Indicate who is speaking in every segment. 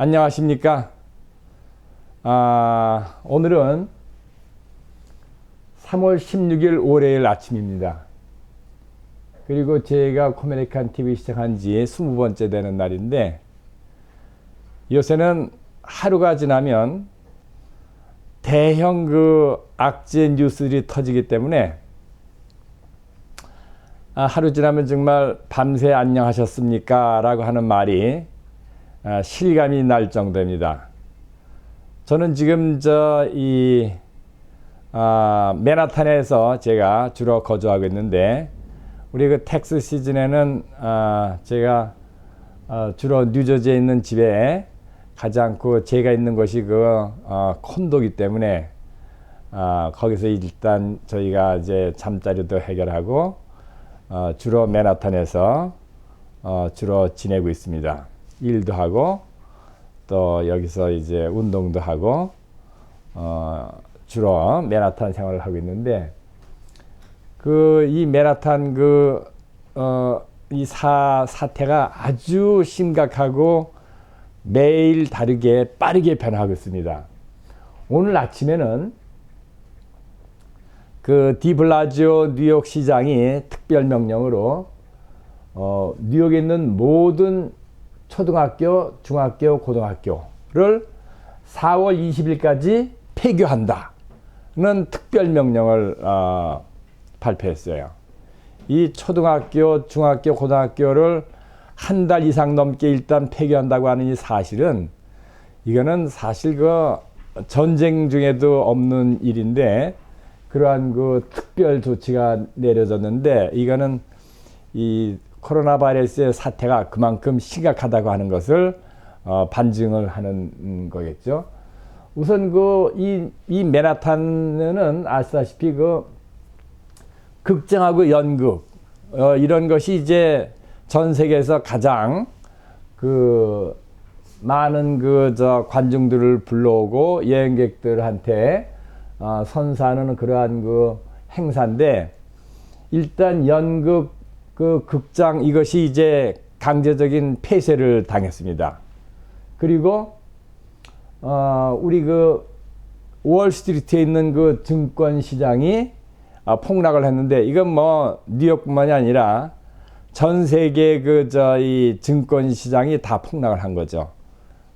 Speaker 1: 안녕하십니까? 아, 오늘은 3월 16일 월요일 아침입니다. 그리고 제가 코메리칸 TV 시작한 지 20번째 되는 날인데 요새는 하루가 지나면 대형 그 악재 뉴스들이 터지기 때문에 아, 하루 지나면 정말 밤새 안녕하셨습니까? 라고 하는 말이 아, 실감이 날 정도입니다. 저는 지금 저이 아, 맨하탄에서 제가 주로 거주하고 있는데 우리 그 텍스 시즌에는 아, 제가 어, 주로 뉴저지에 있는 집에 가지 않고 제가 있는 곳이 그 어, 콘도기 때문에 어, 거기서 일단 저희가 이제 잠자리도 해결하고 어, 주로 맨하탄에서 어, 주로 지내고 있습니다. 일도 하고 또 여기서 이제 운동도 하고 어, 주로 맨하탄 생활을 하고 있는데 그이 맨하탄 그 어, 이 사, 사태가 아주 심각하고 매일 다르게 빠르게 변하고 있습니다. 오늘 아침에는 그 디블라지오 뉴욕 시장이 특별 명령으로 어, 뉴욕에 있는 모든 초등학교, 중학교, 고등학교를 4월 20일까지 폐교한다는 특별 명령을 어, 발표했어요. 이 초등학교, 중학교, 고등학교를 한 달 이상 넘게 일단 폐교한다고 하는 이 사실은 이거는 사실 그 전쟁 중에도 없는 일인데 그러한 그 특별 조치가 내려졌는데 이거는 이 코로나 바이러스의 사태가 그만큼 심각하다고 하는 것을 어, 반증을 하는 거겠죠. 우선 그 이 이 맨하탄은 아시다시피 그 극장하고 연극 어, 이런 것이 이제 전 세계에서 가장 그 많은 그 저 관중들을 불러오고 여행객들한테 어, 선사하는 그러한 그 행사인데 일단 연극 그 극장 이것이 이제 강제적인 폐쇄를 당했습니다. 그리고 어, 우리 그 월스트리트에 있는 그 증권 시장이 아, 폭락을 했는데 이건 뭐 뉴욕뿐만이 아니라 전 세계 그 저희 증권 시장이 다 폭락을 한 거죠.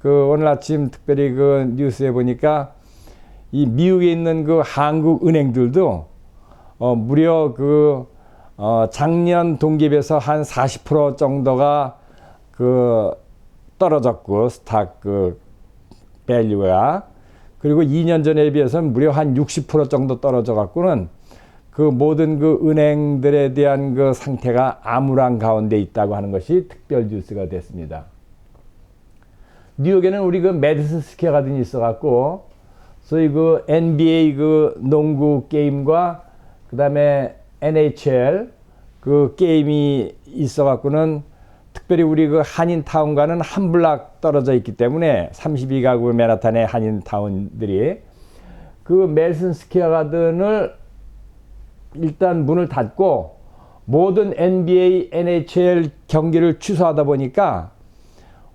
Speaker 1: 그 오늘 아침 특별히 그 뉴스에 보니까 이 미국에 있는 그 한국 은행들도 어 무려 그 어 작년 동기비해서 한 40% 정도가 그 떨어졌고 스탁 그 밸류가 그리고 2년 전에 비해서는 무려 한 60% 정도 떨어져 갖고는 그 모든 그 은행들에 대한 그 상태가 암울한 가운데 있다고 하는 것이 특별 뉴스가 됐습니다. 뉴욕에는 우리 그 메디슨 스퀘어 가든이 있어 갖고 소위 그 NBA 그 농구 게임과 그다음에 NHL 그 게임이 있어 갖고는 특별히 우리 그 한인타운과는 한 블락 떨어져 있기 때문에 32가구 맨하탄의 한인타운들이 그 멜슨 스퀘어 가든을 일단 문을 닫고 모든 NBA, NHL 경기를 취소하다 보니까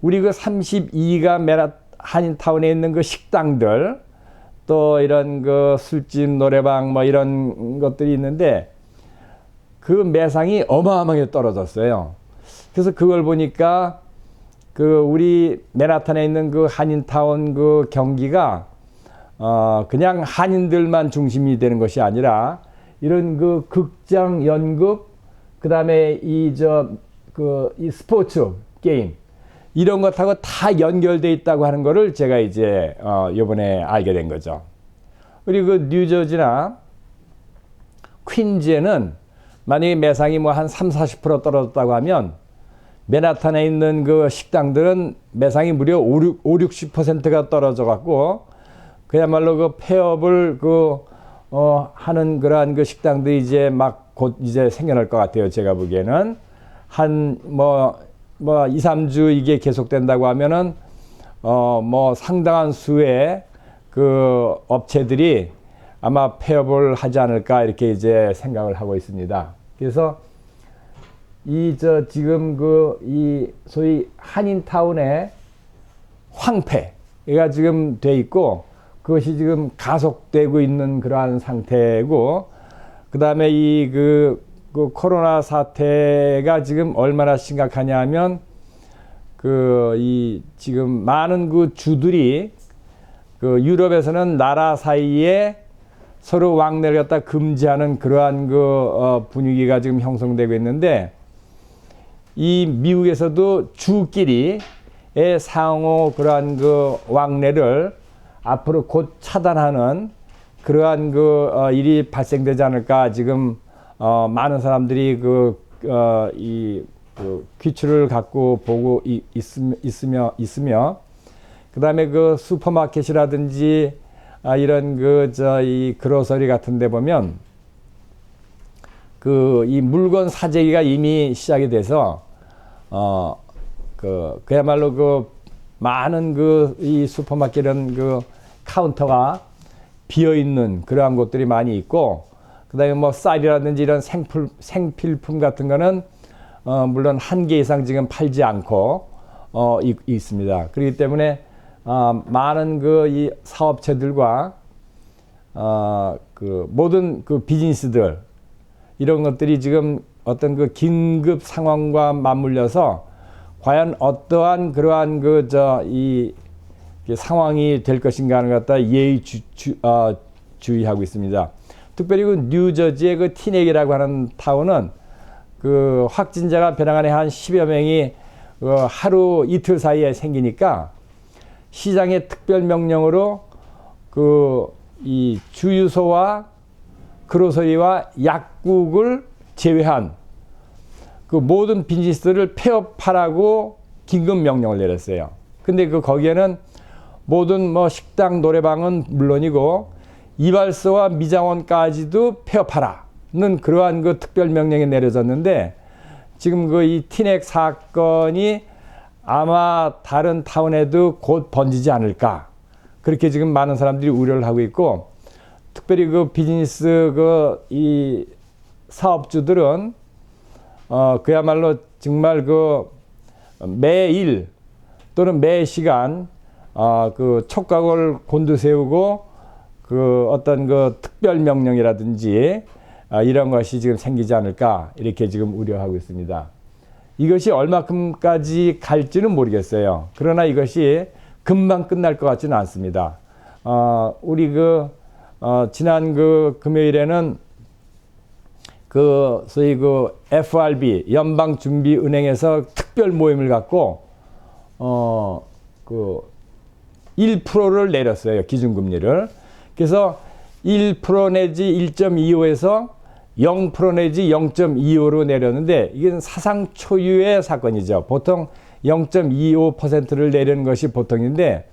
Speaker 1: 우리 그 32가 메라 한인타운에 있는 그 식당들 또 이런 그 술집 노래방 뭐 이런 것들이 있는데 그 매상이 어마어마하게 떨어졌어요. 그래서 그걸 보니까 그 우리 맨하탄에 있는 그 한인타운 그 경기가 어 그냥 한인들만 중심이 되는 것이 아니라 이런 그 극장 연극 그다음에 이 저 그 이 스포츠 게임 이런 것하고 다 연결돼 있다고 하는 거를 제가 이제 어 요번에 알게 된 거죠. 그리고 그 뉴저지나 퀸즈에는 만약에 매상이 뭐 한 3, 40% 떨어졌다고 하면 맨하탄에 있는 그 식당들은 매상이 무려 5, 6, 5 60%가 떨어져 갖고 그야말로 그 폐업을 그 어, 하는 그러한 그 식당들이 이제 막 곧 이제 생겨날 것 같아요. 제가 보기에는. 한, 뭐, 뭐, 2, 3주 이게 계속된다고 하면은, 어, 뭐, 상당한 수의 그 업체들이 아마 폐업을 하지 않을까 이렇게 이제 생각을 하고 있습니다. 그래서 이, 저, 지금 그, 이, 소위 한인타운에 황폐가 지금 돼 있고 그것이 지금 가속되고 있는 그러한 상태고 그다음에 이그 그 코로나 사태가 지금 얼마나 심각하냐 하면 그 이 지금 많은 그 주들이 그 유럽에서는 나라 사이에 서로 왕래를 갖다 금지하는 그러한 그 어, 분위기가 지금 형성되고 있는데 이 미국에서도 주끼리의 상호 그러한 그 왕래를 앞으로 곧 차단하는 그러한 그 어, 일이 발생되지 않을까 지금 어, 많은 사람들이 그, 어, 이, 그 귀추를 갖고 보고 이, 있으며, 있으며, 있으며 그 다음에 그 슈퍼마켓이라든지 아, 이런 그, 저, 이 그로서리 같은 데 보면 그, 이 물건 사재기가 이미 시작이 돼서 어, 그, 그야말로 그 많은 그, 이 슈퍼마켓은 그 카운터가 비어 있는 그러한 곳들이 많이 있고 그다음에 뭐 쌀이라든지 이런 생필, 생필품 같은 거는 어, 물론 한 개 이상 지금 팔지 않고 어, 있, 있습니다. 그렇기 때문에 어, 많은 그 이 사업체들과 어, 그 모든 그 비즈니스들 이런 것들이 지금 어떤 그 긴급 상황과 맞물려서 과연 어떠한 그러한 그 저 이 상황이 될 것인가 하는 것 갖다 예의 주, 주, 어, 주의하고 있습니다. 특별히 그 뉴저지의 그 티넥이라고 하는 타운은 그 확진자가 변화간에 한 10여 명이 그 하루 이틀 사이에 생기니까 시장의 특별 명령으로 그 이 주유소와 그로서리와 약국을 제외한 그 모든 비즈니스를 폐업하라고 긴급 명령을 내렸어요. 근데 그 거기에는 모든 뭐 식당, 노래방은 물론이고 이발소와 미장원까지도 폐업하라는 그러한 그 특별 명령이 내려졌는데 지금 그 이 티넥 사건이 아마 다른 타운에도 곧 번지지 않을까 그렇게 지금 많은 사람들이 우려를 하고 있고 특별히 그 비즈니스 그 이 사업주들은 어 그야말로 정말 그 매일 또는 매 시간 어 그 촉각을 곤두세우고 그 어떤 그 특별 명령이라든지 아, 이런 것이 지금 생기지 않을까 이렇게 지금 우려하고 있습니다. 이것이 얼마큼까지 갈지는 모르겠어요. 그러나 이것이 금방 끝날 것 같지는 않습니다. 어, 우리 그 어, 지난 그 금요일에는 그 소위 그 FRB 연방 준비 은행에서 특별 모임을 갖고 어그 1%를 내렸어요 기준금리를 그래서 1% 내지 1.25에서 0% 내지 0.25로 내렸는데 이게 사상 초유의 사건이죠. 보통 0.25%를 내리는 것이 보통인데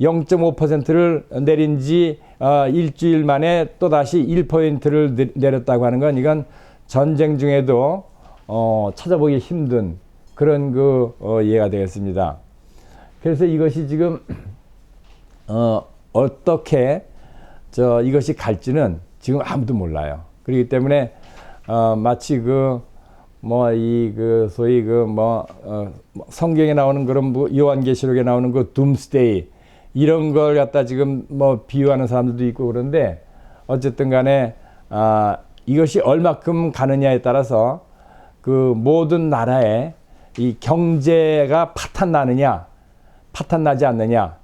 Speaker 1: 0.5%를 내린 지 어, 일주일 만에 또 다시 1%를 내렸다고 하는 건 이건 전쟁 중에도 어, 찾아보기 힘든 그런 그 어, 예가 되겠습니다. 그래서 이것이 지금 어, 어떻게 저 이것이 갈지는 지금 아무도 몰라요. 그렇기 때문에 어, 마치 그 뭐 이 그 소위 그뭐 어, 성경에 나오는 그런 뭐 요한계시록에 나오는 그 둠스데이 이런 걸 갖다 지금 뭐 비유하는 사람들도 있고 그런데 어쨌든 간에 아 이것이 얼마큼 가느냐에 따라서 그 모든 나라의 이 경제가 파탄 나느냐 파탄 나지 않느냐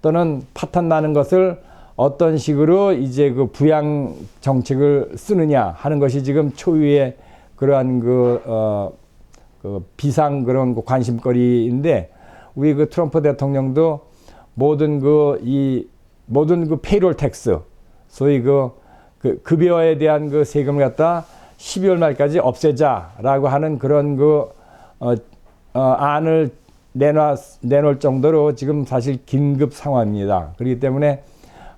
Speaker 1: 또는 파탄 나는 것을 어떤 식으로 이제 그 부양 정책을 쓰느냐 하는 것이 지금 초유의 그러한 그, 어, 그 비상 그런 그 관심거리인데 우리 그 트럼프 대통령도 모든 그 이 모든 그 페이롤 텍스 소위 그, 그 급여에 대한 그 세금을 갖다 12월 말까지 없애자라고 하는 그런 그 어, 어, 안을 내놔 내놓을 정도로 지금 사실 긴급 상황입니다. 그렇기 때문에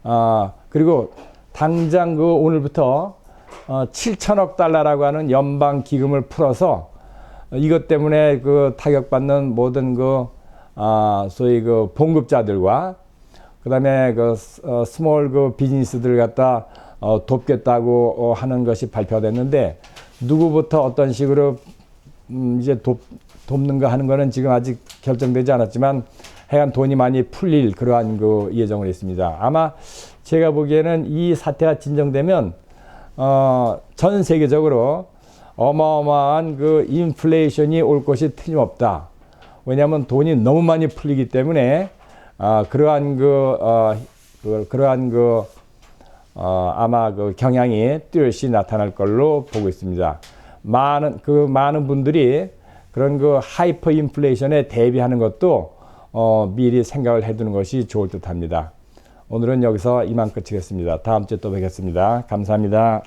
Speaker 1: 어, 그리고 당장 그 오늘부터 어, 7천억 달러라고 하는 연방 기금을 풀어서 이것 때문에 그 타격받는 모든 그 아, 소위 그 봉급자들과 그다음에 그 어, 스몰 그 비즈니스들 갖다 어, 돕겠다고 어, 하는 것이 발표됐는데 누구부터 어떤 식으로 음, 이제 돕, 돕는가 하는 거는 지금 아직 결정되지 않았지만 하여간 돈이 많이 풀릴 그러한 그 예정을 했습니다. 아마 제가 보기에는 이 사태가 진정되면 어, 전 세계적으로 어마어마한 그 인플레이션이 올 것이 틀림없다. 왜냐하면 돈이 너무 많이 풀리기 때문에 아, 그러한 그, 어, 그 그러한 그 어, 아마 그 경향이 뚜렷이 나타날 걸로 보고 있습니다. 많은 그 많은 분들이 그런 그 하이퍼 인플레이션에 대비하는 것도 어, 미리 생각을 해두는 것이 좋을 듯합니다. 오늘은 여기서 이만 끝이겠습니다. 다음 주에 또 뵙겠습니다. 감사합니다.